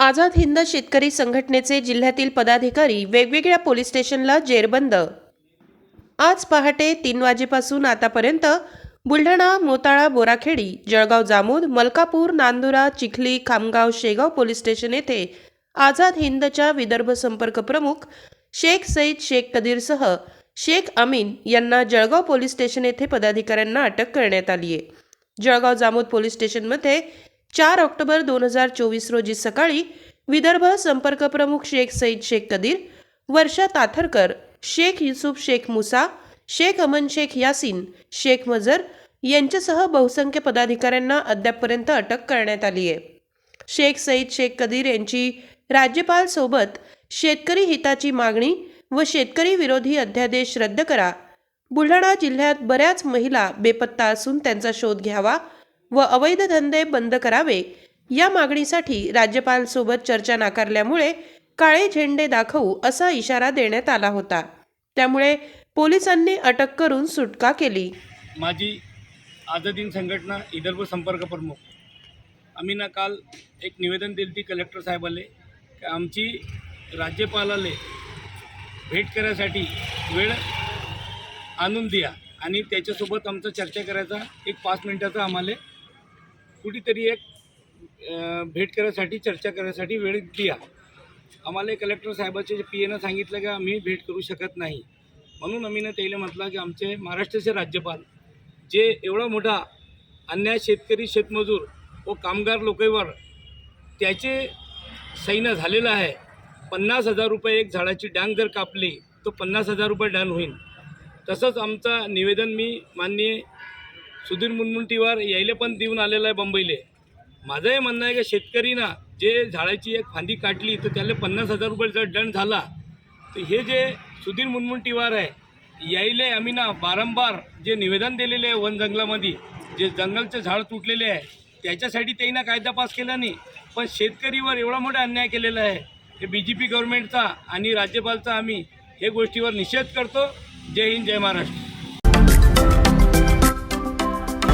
आझाद हिंद शेतकरी संघटनेचे जिल्ह्यातील पदाधिकारी वेगवेगळ्या पोलीस स्टेशनला जेरबंद. आज पहाटे तीन वाजेपासून आतापर्यंत बुलढाणा मोताळा बोराखेडी जळगाव जामोद मलकापूर नांदुरा चिखली खामगाव शेगाव पोलीस स्टेशन येथे आझाद हिंदच्या विदर्भ संपर्क प्रमुख शेख सईद शेख कदीरसह शेख अमीन यांना जळगाव पोलीस स्टेशन येथे पदाधिकाऱ्यांना अटक करण्यात आली आहे जळगाव जामोद पोलीस स्टेशनमध्ये चार ऑक्टोबर दोन हजार चोवीस रोजी सकाळी विदर्भ संपर्क प्रमुख शेख सईद शेख कदीर वर्षा ताथरकर शेख युसुफ शेख मुसा शेख अमन शेख यासीन शेख मजर यांच्यासह बहुसंख्य पदाधिकाऱ्यांना अद्यापपर्यंत अटक करण्यात आली आहे. शेख सईद शेख कदीर यांची राज्यपाल सोबत शेतकरी हिताची मागणी व शेतकरी विरोधी अध्यादेश रद्द करा. बुलढाणा जिल्ह्यात बऱ्याच महिला बेपत्ता असून त्यांचा शोध घ्यावा व अवैध धंदे बंद करावे या मागणीसाठी राज्यपालसोबत चर्चा नाकारल्यामुळे काळे झेंडे दाखवू असा इशारा देण्यात आला होता. त्यामुळे पोलिसांनी अटक करून सुटका केली. माझी आझादीन संघटना विदर्भ संपर्क प्रमुख आम्ही ना काल एक निवेदन दिलं ती कलेक्टर साहेबाले की आमची राज्यपालाले भेट करायसाठी वेळ आणून द्या आणि त्याच्यासोबत आमचं चर्चा करायचा एक पाच मिनिटाचा आम्हाला कुठेतरी एक भेट करायसाठी चर्चा करायसाठी वेळ द्या. आम्हाला कलेक्टर साहेबाचे जे पी एनं सांगितलं की आम्ही भेट करू शकत नाही. म्हणून आम्ही ना त्याला म्हटलं की आमचे महाराष्ट्राचे राज्यपाल जे एवढा मोठा अन्याय शेतकरी शेतमजूर व कामगार लोकेवर त्याचे सैन्य झालेलं आहे. पन्नास हजार रुपये एक झाडाची डांग जर कापली तो पन्नास हजार रुपये डन होईल. तसंच आमचं निवेदन मी माननीय सुधीर मुनमुंटीवार यायले पण देऊन आलेलं आहे बंबईले. माझं हे म्हणणं आहे की शेतकरीना जे झाडाची एक फांदी काटली तर त्याला पन्नास हजार रुपये जर दंड झाला तर हे जे सुधीर मुनमुंटीवार आहे यायले आम्ही ना वारंवार जे निवेदन दिलेले आहे वन जंगलामध्ये जे जंगलचं झाड तुटलेले आहे त्याच्यासाठी त्यांना कायदा पास केला नाही. पण शेतकरीवर एवढा मोठा अन्याय केलेला आहे हे बी जे पी गव्हर्नमेंटचा आणि राज्यपालचा आम्ही हे गोष्टीवर निषेध करतो. जय हिंद जय महाराष्ट्र.